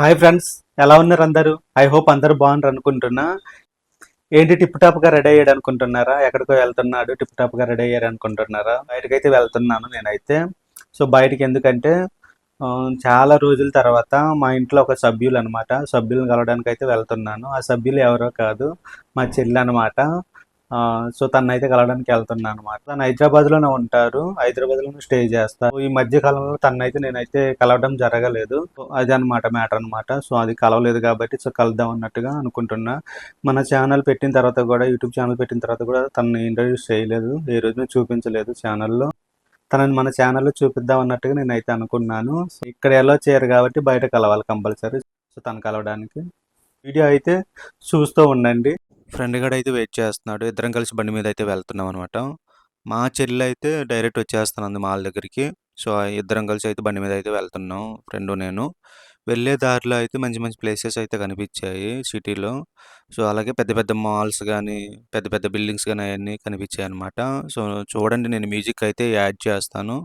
Hi friends ఎలా ఉన్నారు అందరూ? ఐ హోప్ అందరూ బాగున్నారు అనుకుంటున్నా. ఏంటి టిప్ టాప్గా రెడీ అయ్యాడు అనుకుంటున్నారా? ఎక్కడికో వెళ్తున్నాడు టిప్ టాప్గా రెడీ అయ్యారు అనుకుంటున్నారా? బయటకైతే వెళ్తున్నాను నేనైతే. సో బయటికి ఎందుకంటే చాలా రోజుల తర్వాత మా ఇంట్లో ఒక సభ్యులు అనమాట సభ్యులను కలవడానికి అయితే వెళ్తున్నాను. ఆ సభ్యులు ఎవరో కాదు మా చెల్లి అనమాట సో తను అయితే కలవడానికి వెళ్తున్నాను అనమాట తను హైదరాబాద్లోనే ఉంటారు. హైదరాబాద్లోనే స్టే చేస్తారు. ఈ మధ్య కాలంలో తనైతే నేనైతే కలవడం జరగలేదు. సో అది అనమాట మ్యాటర్ అనమాట సో అది కలవలేదు కాబట్టి సో కలుద్దాం అన్నట్టుగా అనుకుంటున్నా. మన ఛానల్ పెట్టిన తర్వాత కూడా యూట్యూబ్ ఛానల్ పెట్టిన తర్వాత కూడా తనని ఇంట్రడ్యూస్ చేయలేదు. ఏ రోజున చూపించలేదు ఛానల్లో. తనని మన ఛానల్లో చూపిద్దాం అన్నట్టుగా నేనైతే అనుకున్నాను. ఇక్కడ ఎలా చేయరు కాబట్టి బయట కలవాలి కంపల్సరీ. సో తను కలవడానికి. వీడియో అయితే చూస్తూ ఉండండి. ఫ్రెండ్ గడ అయితే వెయిట్ చేస్తున్నాడు. ఇద్దరం కలిసి బండి మీద అయితే వెళ్తున్నాం అనమాట మా చెల్లి అయితే డైరెక్ట్ వచ్చేస్తున్నది మాల్ దగ్గరికి. సో ఇద్దరం కలిసి అయితే బండి మీద అయితే వెళ్తున్నాం ఫ్రెండ్ నేను. వెళ్ళే దారిలో అయితే మంచి మంచి ప్లేసెస్ అయితే కనిపించాయి సిటీలో. సో అలాగే పెద్ద పెద్ద మాల్స్ కానీ పెద్ద పెద్ద బిల్డింగ్స్ కానీ అవన్నీ కనిపించాయి అనమాట సో చూడండి నేను మ్యూజిక్ అయితే యాడ్ చేస్తాను.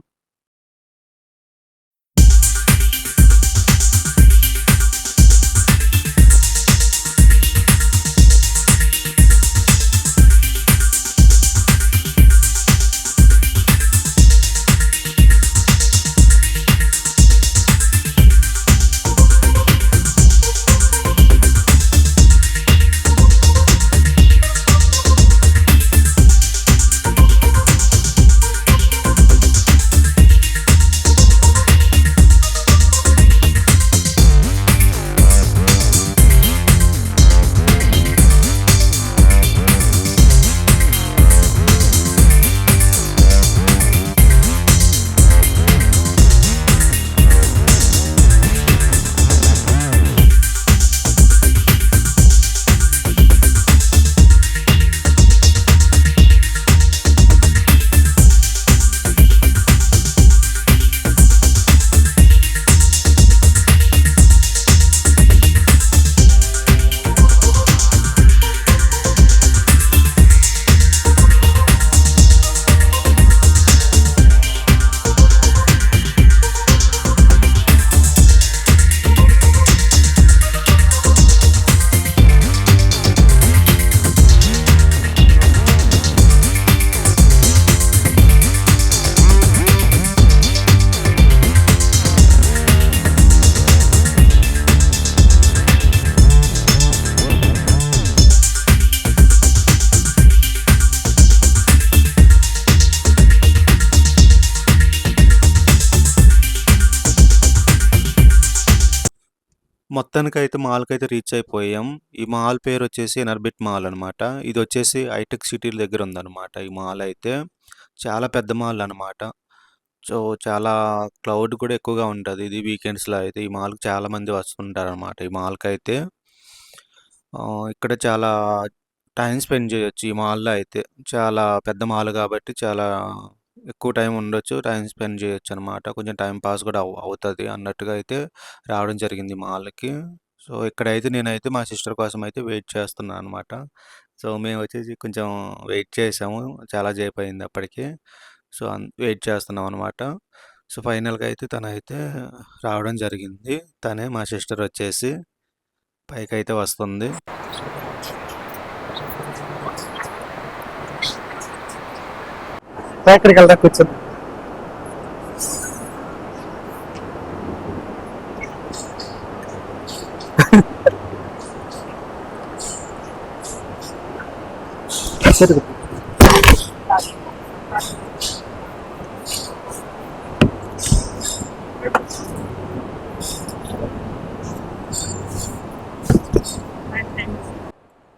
మొత్తానికైతే మాల్‌కైతే రీచ్ అయిపోయాం. ఈ మాల్ పేరు వచ్చేసి ఎనర్బిట్ మాల్ అనమాట. ఇది వచ్చేసి హైటెక్ సిటీ దగ్గర ఉందన్నమాట ఈ మాల్ అయితే. చాలా పెద్ద మాల్ అనమాట. సో, చాలా క్లౌడ్ కూడా ఎక్కువగా ఉంటుంది ఇది వీకెండ్స్‌లో అయితే ఈ మాల్‌కి చాలా మంది వస్తుంటారనమాట ఈ మాల్కి అయితే ఇక్కడ చాలా టైం స్పెండ్ చేయొచ్చు ఈ మాల్‌లో అయితే. చాలా పెద్ద మాల్ కాబట్టి చాలా ఎక్కువ టైం ఉండొచ్చు. టైం స్పెండ్ చేయొచ్చనమాట. కొంచెం టైం పాస్ కూడా అవుతుంది అన్నట్టుగా అయితే రావడం జరిగింది మాల్‌కి. సో, ఇక్కడైతే నేనైతే మా సిస్టర్ కోసం అయితే వెయిట్ చేస్తున్నాను అనమాట. సో, మేము వచ్చేసి కొంచెం వెయిట్ చేసాము. చాలా సేపు అయింది అప్పటికి. సో, అన్ వెయిట్ చేస్తున్నాం అనమాట. సో, ఫైనల్‌గా అయితే తనైతే రావడం జరిగింది. తనే మా సిస్టర్ వచ్చేసి పైకి అయితే వస్తుంది. ఎక్కడికి వెళ్దా కూర్చొని సరే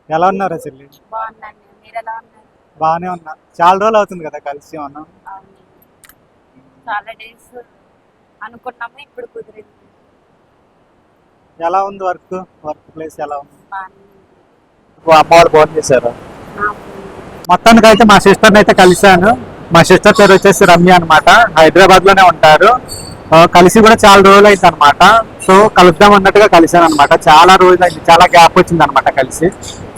ఎలా ఉన్నారా చెల్లి బాగున్నాను మీరు ఎలా ఉన్నారు బాగానే ఉన్నా. చాలా రోజులు అవుతుంది కదా కలిసి మనం అవును. చాలా డేస్ అనుకున్నాము ఇప్పుడు కుదిరింది. ఎలా ఉంది వర్క్? వర్క్ ప్లేస్ ఎలా ఉంది? బాగానే ఉంది. అమ్మ వాళ్ళు ఫోన్ చేశారు? నాకు మొత్తానికి అయితే మా సిస్టర్ అయితే కలిశాను. మా సిస్టర్ పేరు వచ్చేసి రమ్య అనమాట హైదరాబాద్లోనే ఉంటారు కలిసి కూడా చాలా రోజులు అయింది అనమాట సో కలుద్దాం అన్నట్టుగా కలిశాను అనమాట చాలా రోజులు అయింది చాలా గ్యాప్ వచ్చింది అనమాట కలిసి.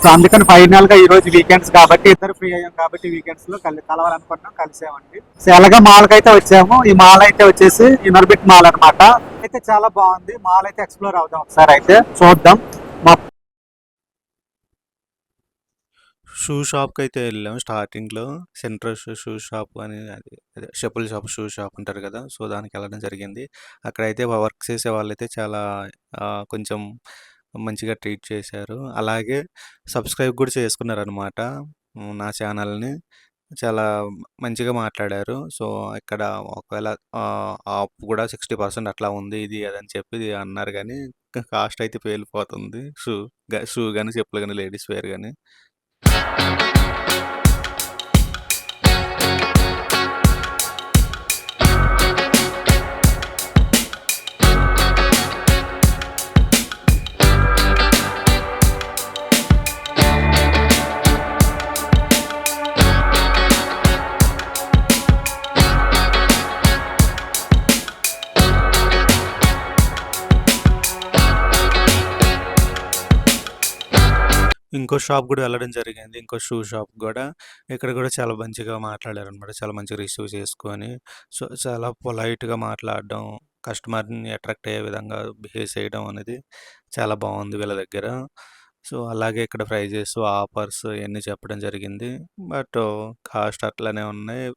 సో అందుకని ఫైనల్గా ఈ రోజు వీకెండ్స్ కాబట్టి ఇద్దరు ఫ్రీ అయ్యాం కాబట్టి వీకెండ్స్లో కలి కలవాలనుకున్నాం కలిసామండి. సో ఎలాగా మాల్ అయితే వచ్చాము? ఈ మాల్ అయితే వచ్చేసి ఇనర్బిట్ మాల్ అనమాట అయితే చాలా బాగుంది. మాల్ అయితే ఎక్స్ప్లోర్ అవుదాం ఒకసారి అయితే. చూద్దాం. మా షూ షాప్కి అయితే వెళ్ళాం స్టార్టింగ్లో సెంట్రల్ షూ షూ షాప్ అని అది అదే షపుల్ షాప్ షూ షాప్ అంటారు కదా. సో దానికి వెళ్ళడం జరిగింది. అక్కడైతే వర్క్ చేసే వాళ్ళైతే చాలా కొంచెం మంచిగా ట్రీట్ చేశారు. అలాగే సబ్స్క్రైబ్ కూడా చేసుకున్నారు అనమాట నా ఛానల్ని చాలా మంచిగా మాట్లాడారు. సో ఇక్కడ ఒకవేళ ఆప్ కూడా సిక్స్టీ పర్సెంట్ అట్లా ఉంది ఇది అదని చెప్పి అన్నారు కానీ కాస్ట్ అయితే పేలిపోతుంది. షూ షూ కానీ చెప్పులు కానీ లేడీస్ వేర్ కానీ ఇంకో షాప్ కూడా వెళ్ళడం జరిగింది. ఇంకో షూ షాప్ కూడా ఇక్కడ కూడా చాలా మంచిగా మాట్లాడారనమాట. చాలా మంచిగా రిసీవ్ చేసుకొని, సో, చాలా పొలైట్‌గా మాట్లాడడం, కస్టమర్‌ని అట్రాక్ట్ అయ్యే విధంగా బిహేవ్ చేయడం అనేది చాలా బాగుంది వీళ్ళ దగ్గర. సో, అలాగే ఇక్కడ ప్రైజెస్, ఆఫర్స్ ఇవన్నీ చెప్పడం జరిగింది. బట్ కాస్ట్ అట్లనే ఉన్నాయి.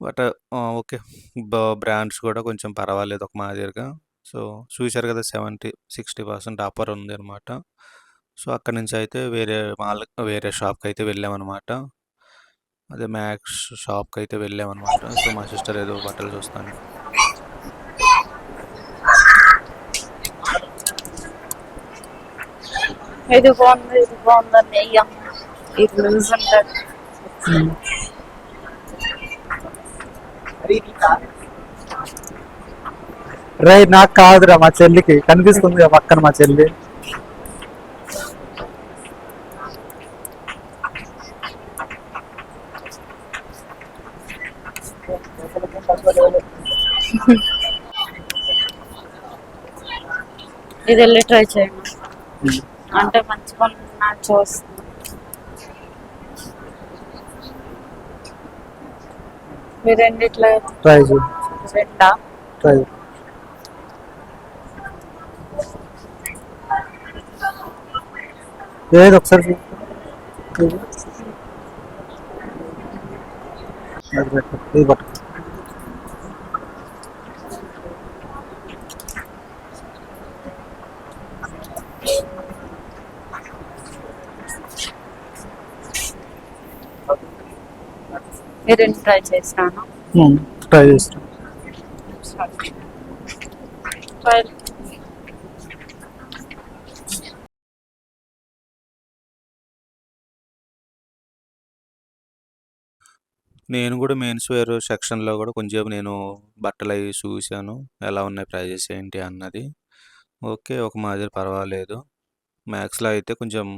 But okay. బ బ్రాండ్స్ కూడా కొంచెం పర్వాలేదు ఒక మాదిరిగా. సో, చూశారు కదా! 70, 60% ఆఫర్ ఉందనమాట. సో, అక్కడి నుంచి అయితే వేరే మాల్ వేరే షాప్‌కయితే వెళ్ళామనమాట. అదే మ్యాక్స్ షాప్‌కయితే వెళ్ళామనమాట. సో, మా సిస్టర్ ఏదో బట్టలు చూస్తాను ఇది బాగుంది ఇది బాగుందండి అయ్యాం. ఇది లూజ్ ఉంటుంది రే నాకు కాదురా మా చెల్లికి. కనిపిస్తుంది పక్కన మా చెల్లి. ఇది వెళ్ళి ట్రై చేయండి. అంటే మంచిగా నాకు చూస్తుంది మీరు రెండిట్లా ట్రై రెండా? ఒకసారి. ఇది. రెండు ట్రై ట్రై చేస్తాం ట్రై నేను గూడా మెన్స్ వేర్ సెక్షన్‌లో గూడా కొంచెం నేను బట్టలయి చూసాను. ఎలా ఉన్నాయి ప్రైజెస్ ఏంటి అన్నది. ఓకే. ఒక మాదిరి పర్వాలేదు. మ్యాక్స్‌లో అయితే కొంచెం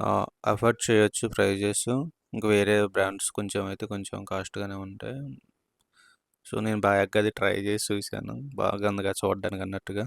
ఆహ్, అఫోర్డ్ చేయొచ్చు ప్రైజెస్. ఇంక వేరే బ్రాండ్స్ కొంచెం అయితే కొంచెం కాస్ట్‌గానే ఉంటాయి. సో, నేను బ్యాగ్ అది ట్రై చేసి చూసాను. బాగుందిగా చూడడానికి అన్నట్టుగా.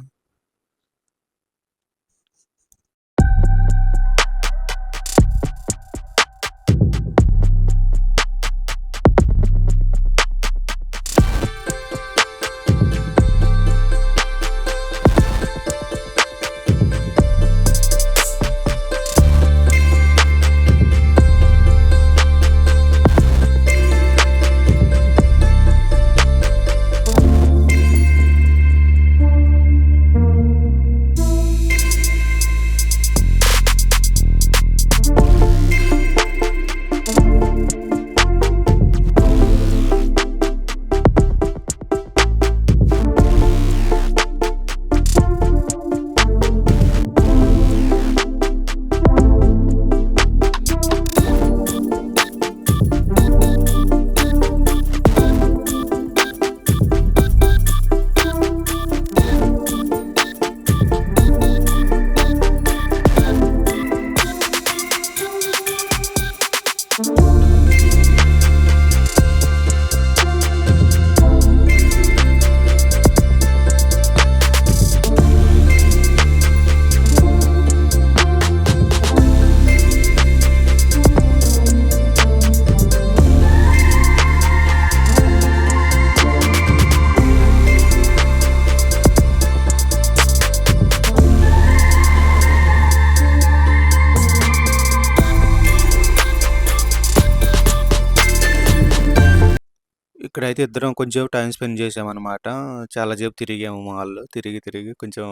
ఇక్కడైతే ఇద్దరం కొంచెం టైం స్పెండ్ చేసామన్నమాట. చాలాసేపు తిరిగాము మాల్‌లో. తిరిగి, తిరిగి కొంచెం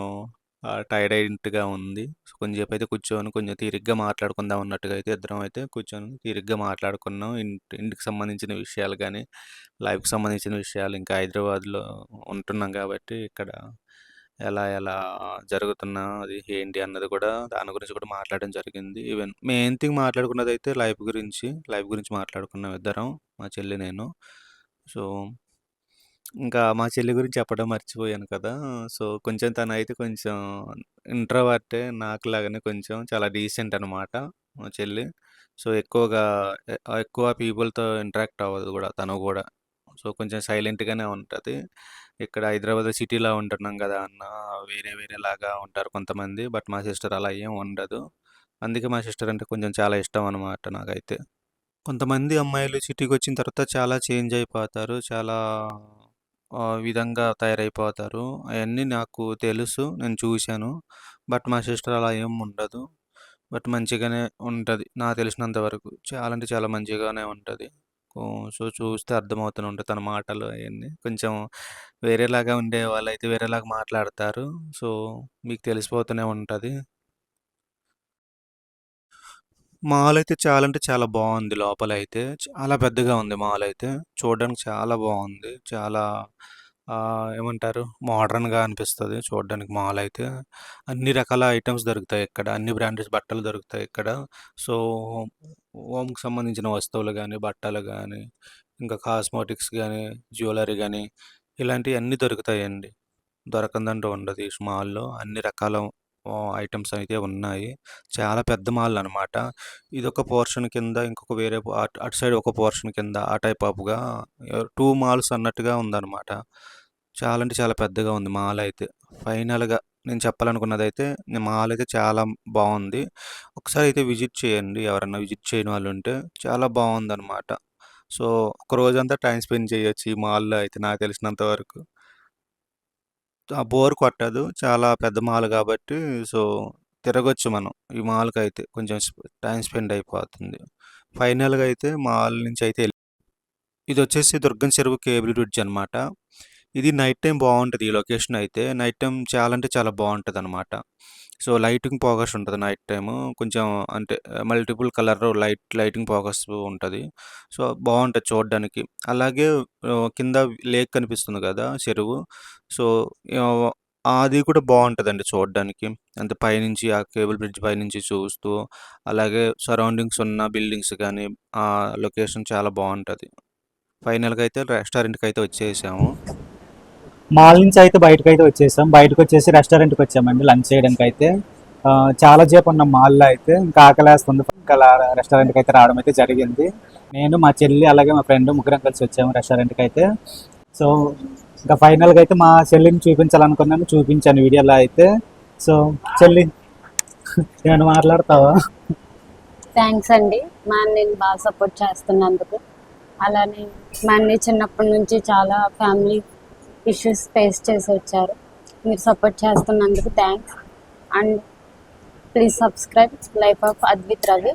టైర్డ్ అయినట్టుగా ఉంది. కొంచెంసేపు అయితే కూర్చొని కొంచెం తీరిగ్గా మాట్లాడుకుందాం అన్నట్టుగా అయితే ఇద్దరం అయితే కూర్చొని తీరిగ్గా మాట్లాడుకున్నాం. ఇంటి ఇంటికి సంబంధించిన విషయాలు కానీ లైఫ్‌కి సంబంధించిన విషయాలు ఇంకా హైదరాబాద్‌లో ఉంటున్నాం కాబట్టి ఇక్కడ ఎలా, ఎలా జరుగుతున్నా అది ఏంటి అన్నది కూడా దాని గురించి కూడా మాట్లాడడం జరిగింది. ఈవెన్ మెయిన్ థింగ్ మాట్లాడుకున్నది అయితే లైఫ్ గురించి. లైఫ్ గురించి మాట్లాడుకున్నాం ఇద్దరం. మా చెల్లి, నేను. సో, ఇంకా మా చెల్లి గురించి చెప్పడం మర్చిపోయాను కదా! సో, కొంచెం తనైతే కొంచెం ఇంట్రోవర్టే నాకులాగానే కొంచెం చాలా డీసెంట్ అనమాట మా చెల్లి. సో, ఎక్కువగా ఎక్కువ పీపుల్‌తో ఇంటరాక్ట్ అవ్వదు కూడా తను కూడా సో, కొంచెం సైలెంట్‌గానే ఉంటుంది ఇక్కడ హైదరాబాద్ సిటీలో ఉంటున్నాం కదా అన్న వేరే వేరే లాగా ఉంటారు కొంతమంది. బట్ మా సిస్టర్ అలా ఏం ఉండదు. అందుకే మా సిస్టర్ అంటే కొంచెం చాలా ఇష్టం అనమాట నాకైతే. కొంతమంది అమ్మాయిలు సిటీకి వచ్చిన తర్వాత చాలా చేంజ్ అయిపోతారు. చాలా ఆహ్, విధంగా తయారైపోతారు. అయన్నీ నాకు తెలుసు. నేను చూశాను. బట్ మా సిస్టర్ అలా ఏం ఉండదు. బట్ మంచిగానే ఉంటది. నాకు తెలిసినంత వరకు. చాలా అంటే చాలా మంచిగానే ఉంటది. సో, చూస్తే అర్థమవుతూనే ఉంటుంది తన మాటలు అయన్నీ. కొంచెం వేరేలాగా ఉండే వాళ్ళైతే వేరేలాగా మాట్లాడతారు. సో, మీకు తెలిసిపోతూనే ఉంటది. మాల్ అయితే చాలా అంటే చాలా బాగుంది లోపల అయితే చాలా పెద్దగా ఉంది మాల్ అయితే. చూడడానికి చాలా బాగుంది చాలా ఏమంటారు మోడర్న్‌గా అనిపిస్తుంది చూడడానికి మాల్ అయితే. అన్ని రకాల ఐటమ్స్ దొరుకుతాయి ఇక్కడ. అన్ని బ్రాండెడ్ బట్టలు దొరుకుతాయి ఇక్కడ. సో, హోమ్‌కి సంబంధించిన వస్తువులు కానీ బట్టలు కానీ ఇంకా కాస్మోటిక్స్ కానీ జ్యువెలరీ కానీ ఇలాంటివి అన్నీ దొరుకుతాయండి. దొరకందంటూ ఉండదు ఈ మాల్‌లో. అన్ని రకాల ఐటమ్స్ అయితే ఉన్నాయి. చాలా పెద్ద మాల్ అనమాట. ఇది ఒక పోర్షన్ కింద ఇంకొక వేరే అటు సైడ్ ఒక పోర్షన్ కింద ఆ టైప్ ఆఫ్‌గా టూ మాల్స్ అన్నట్టుగా ఉందన్నమాట చాలా అంటే చాలా పెద్దగా ఉంది మాల్ అయితే. ఫైనల్‌గా నేను చెప్పాలనుకున్నదైతే మాల్ అయితే చాలా బాగుంది ఒకసారి అయితే విజిట్ చేయండి. ఎవరన్నా విజిట్ చేయని వాళ్ళు ఉంటే చాలా బావుందనమాట. సో, ఒక రోజంతా టైం స్పెండ్ చేయొచ్చు ఈ మాల్‌లో అయితే నాకు తెలిసినంత వరకు. ఆ! బోర్ కొట్టదు. చాలా పెద్ద మాల్ కాబట్టి సో, తిరగొచ్చు మనం ఈ మాల్కి అయితే కొంచెం టైం స్పెండ్ అయిపోతుంది. ఫైనల్‌గా అయితే మాల్ నుంచి అయితే ఇది వచ్చేసి దుర్గం చెరువు కేబుల్ బ్రిడ్జ్ అనమాట. ఇది నైట్ టైం బాగుంటుంది ఈ లొకేషన్ అయితే. నైట్ టైం చాలా అంటే చాలా బాగుంటుంది అనమాట సో, లైటింగ్ ఫోకస్ ఉంటుంది నైట్ టైము. కొంచెం అంటే multiple colour light lighting focus ఉంటుంది సో, బాగుంటుంది చూడడానికి. అలాగే కింద లేక్ కనిపిస్తుంది కదా చెరువు. సో, అది కూడా బాగుంటుందండి చూడడానికి. అంటే పైనుంచి ఆ కేబుల్ బ్రిడ్జ్ పైనుంచి చూస్తూ, అలాగే సరౌండింగ్స్ ఉన్న బిల్డింగ్స్ కానీ ఆ లొకేషన్ చాలా బాగుంటుంది ఫైనల్‌గా అయితే రెస్టారెంట్కి అయితే వచ్చేసాము. మాల్ నుంచి అయితే బయటకైతే వచ్చేసాం. బయటకొచ్చేసి రెస్టారెంట్‌కి వచ్చామండి లంచ్ చేయడానికి అయితే చాలా సేపు ఉన్నాం మాల్‌లో అయితే. ఇంకా ఆకలేస్తుంది. ఇంకా రెస్టారెంట్‌కి అయితే రావడం అయితే జరిగింది. నేను, మా చెల్లి అలాగే మా ఫ్రెండ్ ముగ్గురం కలిసి వచ్చాము రెస్టారెంట్‌కి అయితే. సో, ఇంకా ఫైనల్‌గా అయితే మా చెల్లిని చూపించాలనుకున్నాను. చూపించాను వీడియోలో అయితే. సో, చెల్లి నేను మాట్లాడతావా? థ్యాంక్స్ అండి మా నేను బాగా సపోర్ట్ చేస్తున్నందుకు అలానే మా అన్ని చిన్నప్పటి నుంచి చాలా ఫ్యామిలీ ఇష్యూస్ ఫేస్ చేసి వచ్చారు. మీరు సపోర్ట్ చేస్తున్నందుకు thanks and please subscribe life of Advith Ravi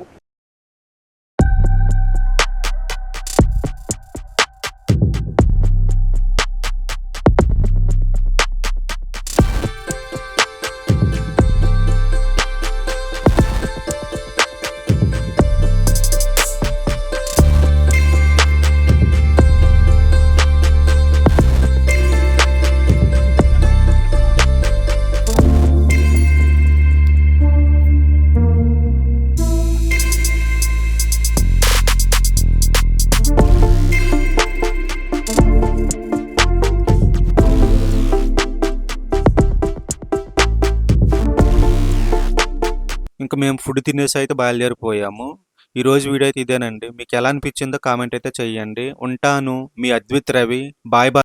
మేము ఫుడ్ తినేసి అయితే బయలుదేరిపోయాము. ఈరోజు వీడియో అయితే ఇదేనండి. మీకు ఎలా అనిపించిందో కామెంట్ అయితే చేయండి. ఉంటాను. మీ అద్విత్ రవి. Bye bye.